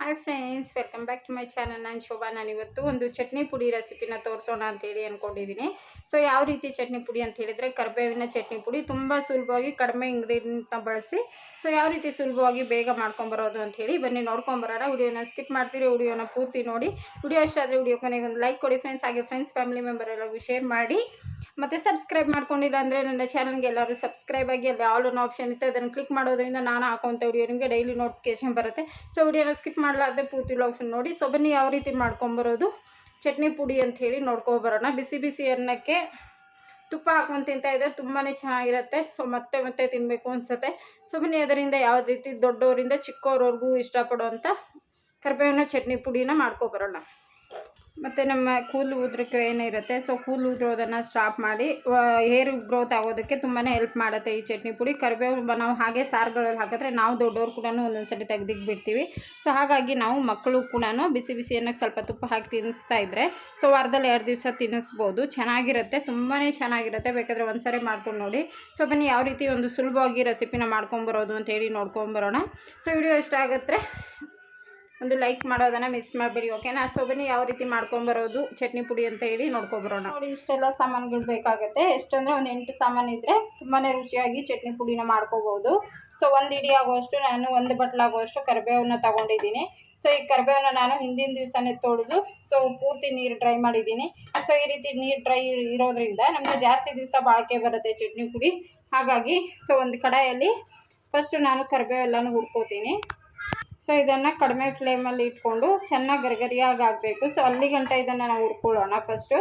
Hi friends welcome back to my channel ನಾನು ಶೋಭಾ. ನಾನು ಇವತ್ತು ಒಂದು ಚಟ್ನಿ ಪುಡಿ ರೆಸಿಪಿನ ತೋರಿಸೋಣ ಅಂತೇಳಿ ಅಂದ್ಕೊಂಡಿದ್ದೀನಿ ಸೊ ಯಾವ ರೀತಿ ಚಟ್ನಿ ಪುಡಿ ಅಂತ ಹೇಳಿದರೆ, ಕರಿಬೇವಿನ ಚಟ್ನಿ ಪುಡಿ ತುಂಬ ಸುಲಭವಾಗಿ ಕಡಿಮೆ ಇಂಗ್ರೀಡಿಯೆಂಟ್ನ ಬಳಸಿ ಸೊ ಯಾವ ರೀತಿ ಸುಲಭವಾಗಿ ಬೇಗ ಮಾಡ್ಕೊಂಬರೋದು ಅಂತ ಹೇಳಿ ಬನ್ನಿ ನೋಡ್ಕೊಂಬರೋಣ ವಿಡಿಯೋನ ಸ್ಕಿಪ್ ಮಾಡ್ತೀರಿ, ವಿಡಿಯೋನ ಪೂರ್ತಿ ನೋಡಿ. ವಿಡಿಯೋ ಇಷ್ಟ ಆದರೆ ವಿಡಿಯೋ ಕೊನೆಗೆ ಒಂದು ಲೈಕ್ ಕೊಡಿ ಫ್ರೆಂಡ್ಸ್ ಹಾಗೆ ಫ್ರೆಂಡ್ಸ್ ಫ್ಯಾಮಿಲಿ ಮೆಂಬರ್ ಎಲ್ಲರಿಗೂ ಶೇರ್ ಮಾಡಿ. ಮತ್ತು ಸಬ್ಸ್ಕ್ರೈಬ್ ಮಾಡ್ಕೊಂಡಿಲ್ಲ ಅಂದರೆ ನನ್ನ ಚಾನಲ್ಗೆ ಎಲ್ಲರೂ ಸಬ್ಸ್ಕ್ರೈಬ್ ಆಗಿ, ಅಲ್ಲಿ ಆಲ್ ಅನ್ನೋ ಆಪ್ಷನ್ ಇತ್ತು, ಅದನ್ನು ಕ್ಲಿಕ್ ಮಾಡೋದ್ರಿಂದ ನಾನು ಹಾಕೋಂಥ ವಿಡಿಯೋ ನಿಮಗೆ ಡೈಲಿ ನೋಟಿಫಿಕೇಶನ್ ಬರುತ್ತೆ. ಸೊ ವಿಡಿಯೋನ ಸ್ಕಿಪ್ ಮಾಡಲಾರ್ದೆ ಪೂರ್ತಿ ಆಪ್ಷನ್ ನೋಡಿ. ಸೊ ಯಾವ ರೀತಿ ಮಾಡ್ಕೊಂಬರೋದು? ಚಟ್ನಿ ಪುಡಿ ಅಂತ ಹೇಳಿ ನೋಡ್ಕೊಬರೋಣ. ಬಿಸಿ ಬಿಸಿ ಅನ್ನಕ್ಕೆ ತುಪ್ಪ ಹಾಕೊಂಡು ತಿಂತಾ ಇದ್ದರೆ ತುಂಬಾ ಚೆನ್ನಾಗಿರುತ್ತೆ. ಸೊ ಮತ್ತೆ ಮತ್ತೆ ತಿನ್ನಬೇಕು ಅನಿಸುತ್ತೆ. ಸೊ ಬನ್ನಿ ಅದರಿಂದ ಯಾವ ರೀತಿ ದೊಡ್ಡವರಿಂದ ಚಿಕ್ಕವ್ರವರೆಗೂ ಇಷ್ಟಪಡುವಂಥ ಕರಿಬೇವಿನ ಚಟ್ನಿ ಪುಡಿನ ಮಾಡ್ಕೊಬರೋಣ. ಮತ್ತು ನಮ್ಮ ಕೂದಲು ಉದ್ರಕ್ಕೆ ಏನಿರುತ್ತೆ ಸೊ ಕೂದಲು ಉದ್ರೋದನ್ನು ಸ್ಟಾಪ್ ಮಾಡಿ ಹೇರ್ ಗ್ರೋತ್ ಆಗೋದಕ್ಕೆ ತುಂಬಾ ಹೆಲ್ಪ್ ಮಾಡುತ್ತೆ ಈ ಚಟ್ನಿ ಪುಡಿ. ಕರಿಬೇವು ನಾವು ಹಾಗೆ ಸಾರುಗಳಲ್ಲಿ ಹಾಕಿದ್ರೆ ನಾವು ದೊಡ್ಡವ್ರು ಕೂಡ ಒಂದೊಂದು ಸರಿ ತೆಗ್ದಿಕ್ಕೆ ಬಿಡ್ತೀವಿ ಸೊ ಹಾಗಾಗಿ ನಾವು ಮಕ್ಕಳು ಕೂಡ ಬಿಸಿ ಬಿಸಿ ಅನ್ನಕ್ಕೆ ಸ್ವಲ್ಪ ತುಪ್ಪ ಹಾಕಿ ತಿನ್ನಿಸ್ತಾ ಇದ್ದರೆ ಸೊ ವಾರದಲ್ಲಿ ಎರಡು ದಿವಸ ತಿನ್ನಿಸ್ಬೋದು. ಚೆನ್ನಾಗಿರುತ್ತೆ ತುಂಬಾ ಚೆನ್ನಾಗಿರುತ್ತೆ. ಬೇಕಾದರೆ ಒಂದು ಸರಿ ಮಾಡ್ಕೊಂಡು ನೋಡಿ. ಸೊ ಬನ್ನಿ ಯಾವ ರೀತಿ ಒಂದು ಸುಲಭವಾಗಿ ರೆಸಿಪಿನ ಮಾಡ್ಕೊಂಬರೋದು ಅಂತ ಹೇಳಿ ನೋಡ್ಕೊಂಬರೋಣ ಸೊ ವಿಡಿಯೋ ಇಷ್ಟ ಆಗುತ್ತೆ ಒಂದು ಲೈಕ್ ಮಾಡೋದನ್ನು ಮಿಸ್ ಮಾಡಬೇಡಿ ಓಕೆನಾ ಸೊ ಬನ್ನಿ ಯಾವ ರೀತಿ ಮಾಡ್ಕೊಂಬರೋದು ಚಟ್ನಿ ಪುಡಿ ಅಂತ ಹೇಳಿ ನೋಡ್ಕೊಬರೋಣ ನೋಡಿ, ಇಷ್ಟೆಲ್ಲ ಸಾಮಾನುಗಳು ಬೇಕಾಗುತ್ತೆ. ಎಷ್ಟಂದರೆ ಒಂದು ಎಂಟು ಸಾಮಾನು ಇದ್ದರೆ ತುಂಬಾ ರುಚಿಯಾಗಿ ಚಟ್ನಿ ಪುಡಿನ ಮಾಡ್ಕೋಬೋದು. ಸೊ ಒಂದು ಇಡಿ ಆಗುವಷ್ಟು ನಾನು ಒಂದು ಬಟ್ಲಾಗುವಷ್ಟು ಕರಿಬೇವನ್ನ ತಗೊಂಡಿದ್ದೀನಿ. ಸೊ ಈ ಕರಿಬೇವನ್ನ ನಾನು ಹಿಂದಿನ ದಿವಸನೇ ತೊಳೆದು ಸೊ ಪೂರ್ತಿ ನೀರು ಡ್ರೈ ಮಾಡಿದ್ದೀನಿ. ಸೊ ಈ ರೀತಿ ನೀರು ಡ್ರೈ ಇರೋದ್ರಿಂದ ನಮಗೆ ಜಾಸ್ತಿ ದಿವಸ ಬಾಳಿಕೆ ಬರುತ್ತೆ ಚಟ್ನಿ ಪುಡಿ. ಹಾಗಾಗಿ ಸೊ ಒಂದು ಕಡಾಯಲ್ಲಿ ಫಸ್ಟು ನಾನು ಕರಿಬೇವೆಲ್ಲನೂ ಹುಡ್ಕೋತೀನಿ ಸೊ ಇದನ್ನು ಕಡಿಮೆ ಫ್ಲೇಮಲ್ಲಿ ಇಟ್ಕೊಂಡು ಚೆನ್ನಾಗಿ ಗರಿಗರಿಯಾಗಿ ಆಗಬೇಕು ಸೊ ಅಲ್ಲಿಗಂಟ ಇದನ್ನು ನಾವು ಹುರ್ಕೊಳ್ಳೋಣ ಫಸ್ಟು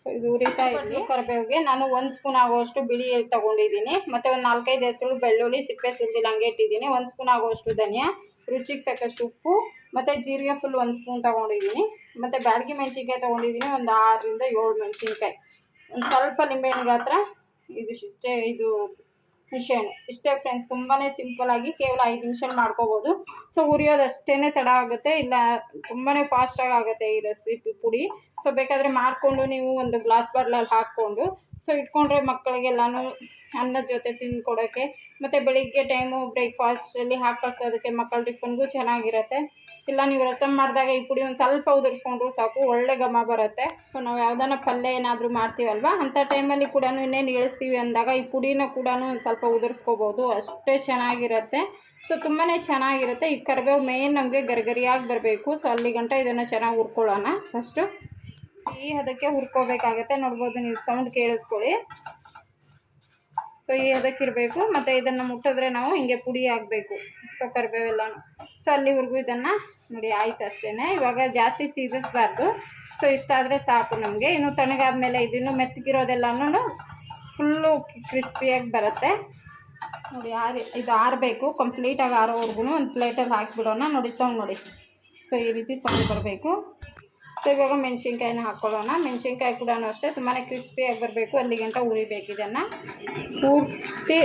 ಸೊ ಇದು ಉರಿತಾ ಇರಲಿ ಕರಿಬೇವಿಗೆ. ನಾನು ಒಂದು ಸ್ಪೂನ್ ಆಗುವಷ್ಟು ಬಿಳಿ ಎಳ್ಳು ತೊಗೊಂಡಿದ್ದೀನಿ. ಮತ್ತು ಒಂದು ನಾಲ್ಕೈದು ಹೆಸರು ಬೆಳ್ಳುಳ್ಳಿ ಸಿಪ್ಪೆ ಸುಲಿದಿಲ್ಲ ಹಂಗೆ ಇಟ್ಟಿದ್ದೀನಿ. ಒಂದು ಸ್ಪೂನ್ ಆಗುವಷ್ಟು ಧನಿಯಾ ರುಚಿಗೆ ತಕ್ಕಷ್ಟು ಉಪ್ಪು ಮತ್ತು ಜೀರಿಗೆ ಫುಲ್ ಒಂದು ಸ್ಪೂನ್ ತೊಗೊಂಡಿದ್ದೀನಿ. ಮತ್ತು ಬ್ಯಾಡಗಿ ಮೆಣಸಿನ್ಕಾಯಿ ತೊಗೊಂಡಿದ್ದೀನಿ. ಒಂದು ಆರರಿಂದ ಏಳು ಮೆಣಸಿನ್ಕಾಯಿ. ಒಂದು ಸ್ವಲ್ಪ ನಿಂಬೆಹಣ್ಣು ಗಾತ್ರ. ಇದು ಇಷ್ಟೇ ಇದು ಹುಣಸೆಹಣ್ಣು ಇಷ್ಟೇ ಫ್ರೆಂಡ್ಸ್ ತುಂಬಾ ಸಿಂಪಲಾಗಿ ಕೇವಲ ಐದು ನಿಮಿಷ ಮಾಡ್ಕೋಬೋದು. ಸೊ ಉರಿಯೋದು ಅಷ್ಟೇ ತಡ ಆಗುತ್ತೆ. ಇಲ್ಲ ತುಂಬಾ ಫಾಸ್ಟಾಗಿ ಆಗುತ್ತೆ ಈ ರೆಸಿಪಿ ಪುಡಿ. ಸೊ ಬೇಕಾದರೆ ಮಾಡಿಕೊಂಡು ನೀವು ಒಂದು ಗ್ಲಾಸ್ ಬಾಟ್ಲಲ್ಲಿ ಹಾಕ್ಕೊಂಡು ಸೊ ಇಟ್ಕೊಂಡ್ರೆ ಮಕ್ಕಳಿಗೆಲ್ಲಾನು ಅನ್ನದ ಜೊತೆ ತಿಂದ್ಕೊಡೋಕ್ಕೆ ಮತ್ತು ಬೆಳಿಗ್ಗೆ ಟೈಮು ಬ್ರೇಕ್ಫಾಸ್ಟಲ್ಲಿ ಹಾಕಿ ಕಳ್ಸೋದಕ್ಕೆ ಮಕ್ಕಳ ಟಿಫನ್ಗೂ ಚೆನ್ನಾಗಿರುತ್ತೆ. ಇಲ್ಲ ನೀವು ರಸಮ್ ಮಾಡಿದಾಗ ಈ ಪುಡಿ ಒಂದು ಸ್ವಲ್ಪ ಉದುರಿಸ್ಕೊಂಡ್ರು ಸಾಕು, ಒಳ್ಳೆ ಘಮ ಬರುತ್ತೆ. ಸೊ ನಾವು ಯಾವ್ದಾನ ಪಲ್ಯ ಏನಾದರೂ ಮಾಡ್ತೀವಲ್ವ? ಅಂಥ ಟೈಮಲ್ಲಿ ಕೂಡ ಇನ್ನೇನು ಇಳಿಸ್ತೀವಿ ಅಂದಾಗ ಈ ಪುಡಿನ ಕೂಡ ಒಂದು ಸ್ವಲ್ಪ ಉದುರಿಸ್ಕೋಬೋದು. ಅಷ್ಟೇ ಚೆನ್ನಾಗಿರುತ್ತೆ. ಸೊ ತುಂಬಾ ಚೆನ್ನಾಗಿರುತ್ತೆ. ಈ ಕರಿಬೇವು ಮೇನ್ ನಮಗೆ ಗರಿಗರಿಯಾಗಿ ಬರಬೇಕು. ಸೊ ಅಲ್ಲಿ ಗಂಟ ಇದನ್ನು ಚೆನ್ನಾಗಿ ಹುರ್ಕೊಳ್ಳೋಣ. ಫಸ್ಟು ಈ ಅದಕ್ಕೆ ಹುರ್ಕೋಬೇಕಾಗತ್ತೆ. ನೋಡ್ಬೋದು ನೀವು ಸೌಂಡ್ ಕೇಳಿಸ್ಕೊಳ್ಳಿ. ಸೊ ಈ ಅದಕ್ಕಿರಬೇಕು ಮತ್ತು ಇದನ್ನು ಮುಟ್ಟಿದ್ರೆ ನಾವು ಹಿಂಗೆ ಪುಡಿ ಆಗಬೇಕು ಸೊ ಕರಿಬೇವೆಲ್ಲನೂ. ಸೊ ಅಲ್ಲಿವರೆಗೂ ಇದನ್ನು ನೋಡಿ, ಆಯ್ತು ಅಷ್ಟೇ ಇವಾಗ ಜಾಸ್ತಿ ಸೀದಿಸ್ಬಾರ್ದು. ಸೊ ಇಷ್ಟಾದರೆ ಸಾಕು ನಮಗೆ. ಇನ್ನು ತಣ್ಣಗಾದ್ಮೇಲೆ ಇದನ್ನು ಮೆತ್ತಗಿರೋದೆಲ್ಲನೂ ಫುಲ್ಲು ಕ್ರಿಸ್ಪಿಯಾಗಿ ಬರುತ್ತೆ. ನೋಡಿ, ಆರಿ, ಇದು ಆರಬೇಕು. ಕಂಪ್ಲೀಟಾಗಿ ಆರೋವರೆಗೂ ಒಂದು ಪ್ಲೇಟಲ್ಲಿ ಹಾಕಿಬಿಡೋಣ. ನೋಡಿ ಸೌಂಡ್ ನೋಡಿ. ಸೊ ಈ ರೀತಿ ಸೌಂಡ್ ಬರಬೇಕು. ಸೊ ಇವಾಗ ಮೆಣಸಿನ್ಕಾಯಿನ ಹಾಕ್ಕೊಳ್ಳೋಣ ಮೆಣಸಿನ್ಕಾಯಿ ಕೂಡ ಅಷ್ಟೇ. ತುಂಬಾ ಕ್ರಿಸ್ಪಿಯಾಗಿ ಬರಬೇಕು. ಅಲ್ಲಿ ಗಂಟ ಉರಿಬೇಕು ಇದನ್ನು? ಪೂರ್ತಿ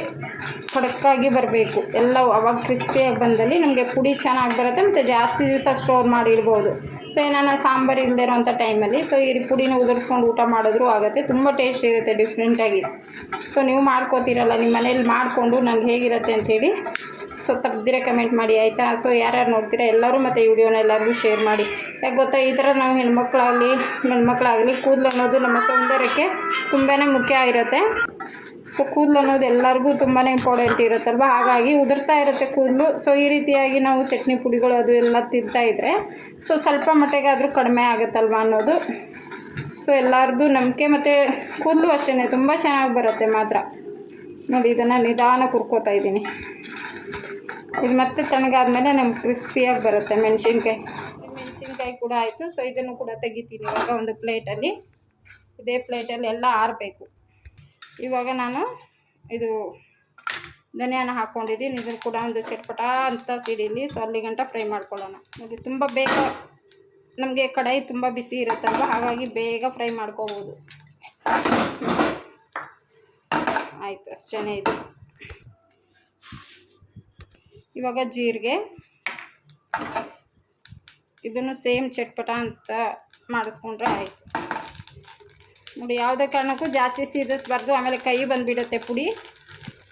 ಕಡಕ್ಕಾಗಿ ಬರಬೇಕು. ಎಲ್ಲ ಅವಾಗ ಕ್ರಿಸ್ಪಿಯಾಗಿ ಬಂದಲ್ಲಿ ನಮಗೆ ಪುಡಿ ಚೆನ್ನಾಗಿ ಬರುತ್ತೆ ಮತ್ತು ಜಾಸ್ತಿ ದಿವಸ ಸ್ಟೋರ್ ಮಾಡಿ ಇಡ್ಬೋದು ಸೊ ಏನಾನ ಸಾಂಬಾರು ಇಲ್ಲದೆ ಇರೋಂಥ ಟೈಮಲ್ಲಿ ಸೊ ಈ ಪುಡಿನ ಉದುರಿಸ್ಕೊಂಡು ಊಟ ಮಾಡಿದ್ರೂ ಆಗುತ್ತೆ. ತುಂಬ ಟೇಸ್ಟ್ ಇರುತ್ತೆ ಡಿಫ್ರೆಂಟಾಗಿ ಸೊ ನೀವು ಮಾಡ್ಕೋತೀರಲ್ಲ ನಿಮ್ಮ ಮನೇಲಿ ಮಾಡಿಕೊಂಡು ನಂಗೆ ಹೇಗಿರುತ್ತೆ ಅಂಥೇಳಿ ಸೊ ತೆಗ್ದಿರೋ ಕಮೆಂಟ್ ಮಾಡಿ, ಆಯಿತಾ? ಸೊ ಯಾರ್ಯಾರು ನೋಡ್ತೀರಾ ಎಲ್ಲರೂ ಮತ್ತು ಈ ವಿಡಿಯೋನ ಎಲ್ಲರಿಗೂ ಶೇರ್ ಮಾಡಿ. ಯಾಕೆ ಗೊತ್ತಾ? ಈ ಥರ ನಾವು ಹೆಣ್ಮಕ್ಳಾಗಲಿ ಹೆಣ್ಮಕ್ಳಾಗಲಿ ಕೂದಲು ಅನ್ನೋದು ನಮ್ಮ ಸೌಂದರ್ಯಕ್ಕೆ ತುಂಬಾ ಮುಖ್ಯ ಇರುತ್ತೆ ಸೊ ಕೂದಲು ಅನ್ನೋದು ಎಲ್ಲರಿಗೂ ತುಂಬಾ ಇಂಪಾರ್ಟೆಂಟ್ ಇರುತ್ತಲ್ವ? ಹಾಗಾಗಿ ಉದುರ್ತಾ ಇರುತ್ತೆ ಕೂದಲು. ಸೊ ಈ ರೀತಿಯಾಗಿ ನಾವು ಚಟ್ನಿ ಪುಡಿಗಳು ಅದು ಎಲ್ಲ ತಿಂತಾ ಇದ್ದರೆ ಸೊ ಸ್ವಲ್ಪ ಮಟ್ಟಿಗೆ ಆದರೂ ಕಡಿಮೆ ಆಗುತ್ತಲ್ವ ಅನ್ನೋದು. ಸೊ ಎಲ್ಲರದು ನಂಬಿಕೆ ಮತ್ತು ಕೂದಲು ಅಷ್ಟೇ ತುಂಬ ಚೆನ್ನಾಗಿ ಬರುತ್ತೆ ಮಾತ್ರ. ನೋಡಿ, ಇದನ್ನು ನಿಧಾನ ಕುರ್ಕೋತಾ ಇದ್ದೀನಿ. ಇದು ಮತ್ತೆ ತಣ್ಣಗಾದ್ಮೇಲೆ ನಮ್ಗೆ ಕ್ರಿಸ್ಪಿಯಾಗಿ ಬರುತ್ತೆ ಮೆಣಸಿನ್ಕಾಯಿ. ಮೆಣಸಿನ್ಕಾಯಿ ಕೂಡ ಆಯಿತು. ಸೊ ಇದನ್ನು ಕೂಡ ತೆಗಿತೀನಿ ಇವಾಗ ಒಂದು ಪ್ಲೇಟಲ್ಲಿ ಇದೇ ಪ್ಲೇಟಲ್ಲಿ ಎಲ್ಲ ಆರಬೇಕು. ಇವಾಗ ನಾನು ಇದು ಧನಿಯಾನ ಹಾಕ್ಕೊಂಡಿದ್ದೀನಿ ಇದನ್ನು ಕೂಡ ಒಂದು ಚಟ್ಪಟ ಅಂತ ಸಿಡಿಲಿ. ಸೊ ಅಲ್ಲಿಗಂಟ ಫ್ರೈ ಮಾಡ್ಕೊಳ್ಳೋಣ. ನೋಡಿ ತುಂಬ ಬೇಗ ನಮಗೆ ಕಡಾಯಿ ತುಂಬ ಬಿಸಿ ಇರುತ್ತಲ್ವ? ಹಾಗಾಗಿ ಬೇಗ ಫ್ರೈ ಮಾಡ್ಕೋಬೋದು. ಆಯಿತು ಅಷ್ಟೇ ಇದು. ಇವಾಗ ಜೀರಿಗೆ. ಇದನ್ನು ಸೇಮ್ ಚಟ್ಪಟ ಅಂತ ಮಾಡಿಸ್ಕೊಂಡ್ರೆ ಆಯಿತು. ನೋಡಿ, ಯಾವುದೇ ಕಾರಣಕ್ಕೂ ಜಾಸ್ತಿ ಸೀದಿಸ್ಬಾರ್ದು ಆಮೇಲೆ ಕೈ ಬಂದುಬಿಡುತ್ತೆ ಪುಡಿ.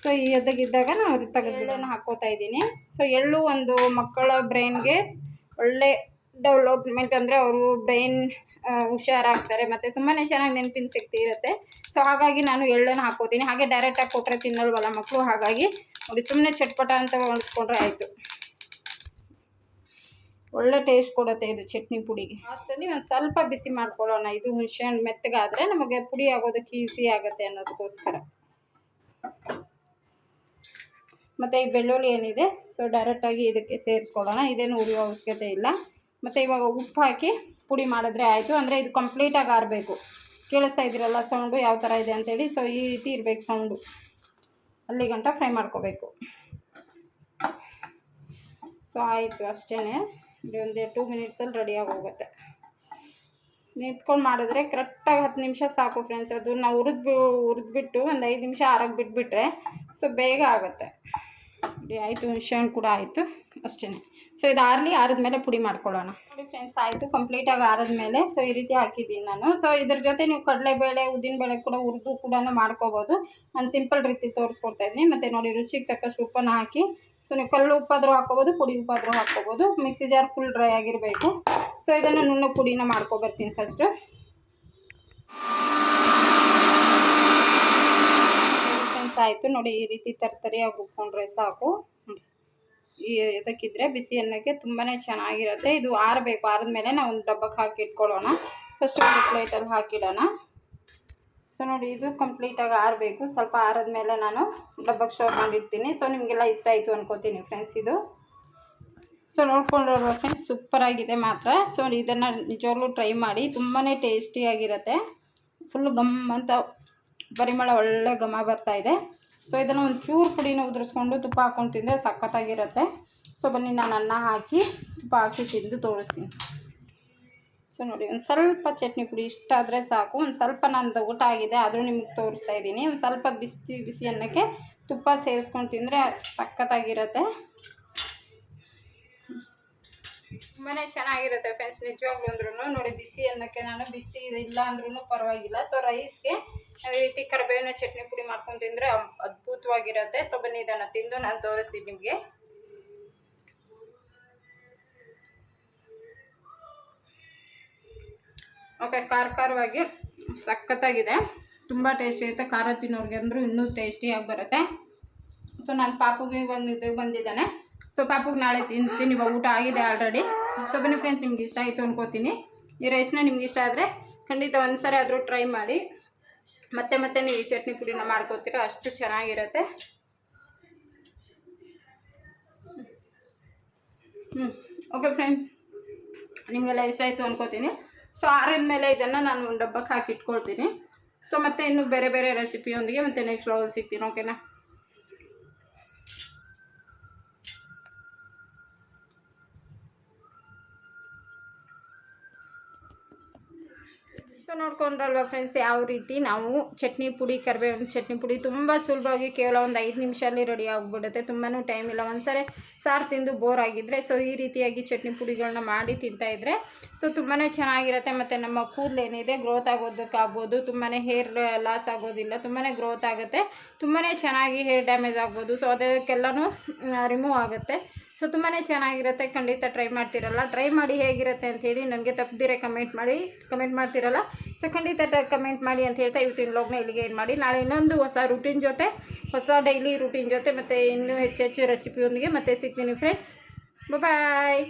ಸೊ ಈ ಎದ್ದಾಗಿದ್ದಾಗ ನಾವು ತೆಗೆದು ಎಳ್ಳನ್ನು ಹಾಕೋತಾ ಇದ್ದೀನಿ. ಸೊ ಎಳ್ಳು ಒಂದು ಮಕ್ಕಳ ಬ್ರೈನ್ಗೆ ಒಳ್ಳೆ ಡೆವಲಪ್ಮೆಂಟ್ ಅಂದರೆ ಅವರು ಬ್ರೈನ್ ಹುಷಾರಾಗ್ತಾರೆ. ಮತ್ತು ತುಂಬಾ ಚೆನ್ನಾಗಿ ನೆನಪಿನ ಶಕ್ತಿ ಇರುತ್ತೆ. ಸೊ ಹಾಗಾಗಿ ನಾನು ಎಳ್ಳನ್ನು ಹಾಕೋತೀನಿ. ಹಾಗೆ ಡೈರೆಕ್ಟಾಗಿ ಕೊಟ್ಟರೆ ತಿನ್ನಲ್ವಲ್ಲ ಮಕ್ಕಳು ಹಾಗಾಗಿ ನೋಡಿ ಸುಮ್ಮನೆ ಚಟ್ಪಟ ಅಂತ ಒಣಸ್ಕೊಂಡ್ರೆ ಆಯಿತು. ಒಳ್ಳೆ ಟೇಸ್ಟ್ ಕೊಡುತ್ತೆ ಇದು ಚಟ್ನಿ ಪುಡಿಗೆ. ಅಷ್ಟಲ್ಲಿ ಒಂದು ಸ್ವಲ್ಪ ಬಿಸಿ ಮಾಡ್ಕೊಳ್ಳೋಣ. ಇದು ಹುಣಸೆಹಣ್ಣು ಮೆತ್ತಗಾದರೆ ನಮಗೆ ಪುಡಿ ಆಗೋದಕ್ಕೆ ಈಸಿ ಆಗುತ್ತೆ ಅನ್ನೋದಕ್ಕೋಸ್ಕರ. ಮತ್ತು ಈ ಬೆಳ್ಳುಳ್ಳಿ ಏನಿದೆ ಸೊ ಡೈರೆಕ್ಟಾಗಿ ಇದಕ್ಕೆ ಸೇರಿಸ್ಕೊಳ್ಳೋಣ. ಇದೇನು ಉರಿಯೋ ಅವಶ್ಯಕತೆ ಇಲ್ಲ. ಮತ್ತು ಇವಾಗ ಉಪ್ಪು ಹಾಕಿ ಪುಡಿ ಮಾಡಿದ್ರೆ ಆಯಿತು. ಅಂದರೆ ಇದು ಕಂಪ್ಲೀಟಾಗಿ ಆರಬೇಕು. ಕೇಳಿಸ್ತಾ ಇದ್ದೀರಲ್ಲ ಸೌಂಡು ಯಾವ ಥರ ಇದೆ ಅಂತೇಳಿ. ಸೊ ಈ ರೀತಿ ಇರಬೇಕು ಸೌಂಡು ಅಲ್ಲಿ ಗಂಟ ಫ್ರೈ ಮಾಡ್ಕೋಬೇಕು. ಸೊ ಆಯಿತು ಅಷ್ಟೇ ಒಂದು ಟೂ ಮಿನಿಟ್ಸಲ್ಲಿ ರೆಡಿಯಾಗಿ ಹೋಗುತ್ತೆ ನಿಂತ್ಕೊಂಡು ಮಾಡಿದ್ರೆ ಕರೆಕ್ಟಾಗಿ ಹತ್ತು ನಿಮಿಷ ಸಾಕು ಫ್ರೆಂಡ್ಸ್ ಅದು ನಾವು ಹುರಿದು ಹುರಿದ್ಬಿಟ್ಟು ಒಂದು ಐದು ನಿಮಿಷ ಆರಾಗಿ ಬಿಟ್ಬಿಟ್ರೆ ಸೊ ಬೇಗ ಆಗುತ್ತೆ. ಆಯಿತು ಮಿಷನ್ ಕೂಡ ಆಯಿತು. ಅಷ್ಟೇ. ಸೊ ಇದು ಆರಲಿ ಆರಿದ್ಮೇಲೆ ಪುಡಿ ಮಾಡ್ಕೊಳ್ಳೋಣ. ನೋಡಿ ಫ್ರೆಂಡ್ಸ್ ಆಯಿತು. ಕಂಪ್ಲೀಟಾಗಿ ಆರಿದ್ಮೇಲೆ ಸೊ ಈ ರೀತಿ ಹಾಕಿದ್ದೀನಿ ನಾನು. ಸೊ ಇದ್ರ ಜೊತೆ ನೀವು ಕಡಲೆಬೇಳೆ ಉದ್ದಿನಬೇಳೆ ಕೂಡ ಹುರಿದು ಕೂಡ ಮಾಡ್ಕೋಬೋದು. ನಾನು ಸಿಂಪಲ್ ರೀತಿ ತೋರಿಸ್ಕೊಡ್ತಾ ಇದ್ದೀನಿ. ಮತ್ತು ನೋಡಿ, ರುಚಿಗೆ ತಕ್ಕಷ್ಟು ಉಪ್ಪನ್ನು ಹಾಕಿ ಸೊ ನೀವು ಕಲ್ಲು ಉಪ್ಪಾದರೂ ಹಾಕ್ಕೋಬೋದು, ಪುಡಿ ಉಪ್ಪಾದರೂ ಹಾಕ್ಕೋಬೋದು. ಮಿಕ್ಸಿ ಜಾರ್ ಫುಲ್ ಡ್ರೈ ಆಗಿರಬೇಕು. ಸೊ ಇದನ್ನು ನುಣ್ಣು ಪುಡಿನ ಮಾಡ್ಕೊಬರ್ತೀನಿ ಫಸ್ಟು ಆಯಿತು. ನೋಡಿ, ಈ ರೀತಿ ತರ್ತರಿಯಾಗಿ ಉಪ್ಕೊಂಡ್ರೆ ಸಾಕು. ಇದಕ್ಕಿದ್ರೆ ಬಿಸಿ ಅನ್ನಕ್ಕೆ ತುಂಬಾ ಚೆನ್ನಾಗಿರುತ್ತೆ. ಇದು ಆರಬೇಕು, ಆರಿದ್ಮೇಲೆ ನಾವು ಒಂದು ಡಬ್ಬಕ್ಕೆ ಹಾಕಿ ಇಟ್ಕೊಳ್ಳೋಣ. ಫಸ್ಟ್ ಒಂದು ಪ್ಲೇಟಲ್ಲಿ ಹಾಕಿಡೋಣ. ಸೊ ನೋಡಿ, ಇದು ಕಂಪ್ಲೀಟಾಗಿ ಆರಬೇಕು. ಸ್ವಲ್ಪ ಆರಿದ್ಮೇಲೆ ನಾನು ಡಬ್ಬಕ್ಕೆ ಸ್ಟೋರ್ ಮಾಡಿರ್ತೀನಿ. ಸೊ ನಿಮಗೆಲ್ಲ ಇಷ್ಟ ಆಯಿತು ಅನ್ಕೋತೀನಿ ಫ್ರೆಂಡ್ಸ್ ಇದು. ಸೊ ನೋಡ್ಕೊಂಡ್ರೆ ಫ್ರೆಂಡ್ಸ್ ಸೂಪರಾಗಿದೆ ಮಾತ್ರ. ಸೊ ಇದನ್ನು ನಿಜವಾಗ್ಲೂ ಟ್ರೈ ಮಾಡಿ. ತುಂಬಾ ಟೇಸ್ಟಿಯಾಗಿರುತ್ತೆ ಫುಲ್ ಗಮ್ ಅಂತ, ಪರಿಮಳ ಒಳ್ಳೆ ಘಮ ಇದೆ. ಸೊ ಇದನ್ನು ಒಂದು ಚೂರು ಪುಡಿನ ಉದುರಿಸ್ಕೊಂಡು ತುಪ್ಪ ಹಾಕ್ಕೊಂಡು ತಿಂದರೆ ಸಖತ್ತಾಗಿರುತ್ತೆ. ಸೊ ಬನ್ನಿ, ನಾನು ಅನ್ನ ಹಾಕಿ ತುಪ್ಪ ಹಾಕಿ ತಿಂದು ತೋರಿಸ್ತೀನಿ. ಸೊ ನೋಡಿ, ಒಂದು ಸ್ವಲ್ಪ ಚಟ್ನಿ ಪುಡಿ ಇಷ್ಟ ಆದರೆ ಸಾಕು. ಒಂದು ಸ್ವಲ್ಪ ನಾನು ಊಟ ಆಗಿದೆ, ಆದರೂ ನಿಮಗೆ ತೋರಿಸ್ತಾ ಇದ್ದೀನಿ. ಒಂದು ಸ್ವಲ್ಪ ಬಿಸಿ ಬಿಸಿ ಅನ್ನಕ್ಕೆ ತುಪ್ಪ ಸೇರಿಸ್ಕೊಂಡು ತಿಂದರೆ ಸಖತ್ತಾಗಿರುತ್ತೆ. ತುಂಬಾ ಚೆನ್ನಾಗಿರುತ್ತೆ ಫ್ರೆಂಡ್ಸ್ ನಿಜವಾಗ್ಲೂ ಅಂದ್ರೂ ನೋಡಿ, ಬಿಸಿ ಅನ್ನಕ್ಕೆ ನಾನು ಬಿಸಿ ಇಲ್ಲ ಅಂದ್ರೂ ಪರವಾಗಿಲ್ಲ. ಸೊ ರೈಸ್ಗೆ ಈ ರೀತಿ ಕರಿಬೇವಿನ ಚಟ್ನಿ ಪುಡಿ ಮಾಡ್ಕೊಂಡು ತಿಂದರೆ ಅದ್ಭುತವಾಗಿರುತ್ತೆ. ಸೊ ಬನ್ನಿ, ಇದನ್ನು ತಿಂದು ನಾನು ತೋರಿಸ್ತೀನಿ ನಿಮಗೆ. ಓಕೆ ಖಾರ ಖಾರವಾಗಿ ಸಖತ್ತಾಗಿದೆ. ತುಂಬ ಟೇಸ್ಟಿ ಇರುತ್ತೆ. ಖಾರ ತಿನ್ನೋರಿಗೆ ಅಂದರೂ ಇನ್ನೂ ಟೇಸ್ಟಿಯಾಗಿ ಬರುತ್ತೆ. ಸೊ ನಾನು ಪಾಪುಗೆ ಒಂದು ಇದು ಬಂದಿದ್ದಾನೆ. ಸೊ ಪಾಪುಗೆ ನಾಳೆ ತಿನ್ನಿಸ್ತೀನಿ ಇವಾಗ ಊಟ ಆಗಿದೆ ಆಲ್ರೆಡಿ ಸೊ ಬನ್ನಿ ಫ್ರೆಂಡ್ಸ್ ನಿಮ್ಗೆ ಇಷ್ಟ ಆಯಿತು ಅನ್ಕೋತೀನಿ. ಈ ರೈಸ್ನ ನಿಮ್ಗೆ ಇಷ್ಟ ಆದರೆ ಖಂಡಿತ ಒಂದು ಸಾರಿ ಆದರೂ ಟ್ರೈ ಮಾಡಿ. ಮತ್ತೆ ಮತ್ತೆ ನೀವು ಈ ಚಟ್ನಿ ಪುಡಿನ ಮಾಡ್ಕೋತೀರ, ಅಷ್ಟು ಚೆನ್ನಾಗಿರುತ್ತೆ. ಹ್ಞೂ ಓಕೆ ಫ್ರೆಂಡ್ಸ್ ನಿಮಗೆಲ್ಲ ಇಷ್ಟ ಆಯಿತು ಅನ್ಕೋತೀನಿ. ಸೊ ಆರಿದ ಮೇಲೆ ಇದನ್ನು ನಾನು ಒಂದು ಡಬ್ಬಕ್ಕೆ ಹಾಕಿ ಇಟ್ಕೊಳ್ತೀನಿ. ಸೊ ಮತ್ತೆ ಇನ್ನು ಬೇರೆ ಬೇರೆ ರೆಸಿಪಿಯೊಂದಿಗೆ ಮತ್ತೆ ನೆಕ್ಸ್ಟ್ ವ್ಲಾಗಲ್ಲಿ ಸಿಗ್ತೀನಿ ಓಕೆನಾ ನೋಡ್ಕೊಂಡ್ರಲ್ವ ಫ್ರೆಂಡ್ಸ್ ಯಾವ ರೀತಿ ನಾವು ಚಟ್ನಿ ಪುಡಿ, ಕರಿಬೇವಿನ ಚಟ್ನಿ ಪುಡಿ ತುಂಬ ಸುಲಭವಾಗಿ ಕೇವಲ ಒಂದು ಐದು ನಿಮಿಷದಲ್ಲಿ ರೆಡಿ ಆಗಿಬಿಡುತ್ತೆ. ತುಂಬಾ ಟೈಮ್ ಇಲ್ಲ. ಒಂದ್ಸರಿ ಸಾರು ತಿಂದು ಬೋರ್ ಆಗಿದ್ದರೆ ಸೊ ಈ ರೀತಿಯಾಗಿ ಚಟ್ನಿ ಪುಡಿಗಳನ್ನ ಮಾಡಿ ತಿಂತಾಯಿದ್ರೆ ಸೊ ತುಂಬಾ ಚೆನ್ನಾಗಿರುತ್ತೆ. ಮತ್ತು ನಮ್ಮ ಕೂದಲು ಏನಿದೆ ಗ್ರೋತ್ ಆಗೋದಕ್ಕಾಗ್ಬೋದು ತುಂಬಾ ಹೇರ್ ಲಾಸ್ ಆಗೋದಿಲ್ಲ. ತುಂಬಾ ಗ್ರೋತ್ ಆಗುತ್ತೆ. ತುಂಬಾ ಚೆನ್ನಾಗಿ ಹೇರ್ ಡ್ಯಾಮೇಜ್ ಆಗ್ಬೋದು. ಸೊ ಅದಕ್ಕೆಲ್ಲನೂ ರಿಮೂವ್ ಆಗುತ್ತೆ. ಸೊ ತುಂಬಾ ಚೆನ್ನಾಗಿರುತ್ತೆ, ಖಂಡಿತ ಟ್ರೈ ಮಾಡ್ತಿರಲ್ಲ. ಟ್ರೈ ಮಾಡಿ ಹೇಗಿರುತ್ತೆ ಅಂಥೇಳಿ ನನಗೆ ತಪ್ಪದಿರೆ ಕಮೆಂಟ್ ಮಾಡಿ ಕಮೆಂಟ್ ಮಾಡ್ತಿರಲ್ಲ? ಸೊ ಖಂಡಿತ ಕಮೆಂಟ್ ಮಾಡಿ ಅಂತ ಹೇಳ್ತಾ ಇವತ್ತಿನ ಲಾಗ್ನ ಇಲ್ಲಿಗೆ ಏನು ಮಾಡಿ. ನಾಳೆ ಇನ್ನೊಂದು ಹೊಸ ರೂಟೀನ್ ಜೊತೆ, ಹೊಸ ಡೈಲಿ ರೂಟೀನ್ ಜೊತೆ ಮತ್ತು ಇನ್ನೂ ಹೆಚ್ಚು ಹೆಚ್ಚು ರೆಸಿಪಿಯೊಂದಿಗೆ ಮತ್ತೆ ಸಿಗ್ತೀನಿ ಫ್ರೆಂಡ್ಸ್ ಬಾಯ್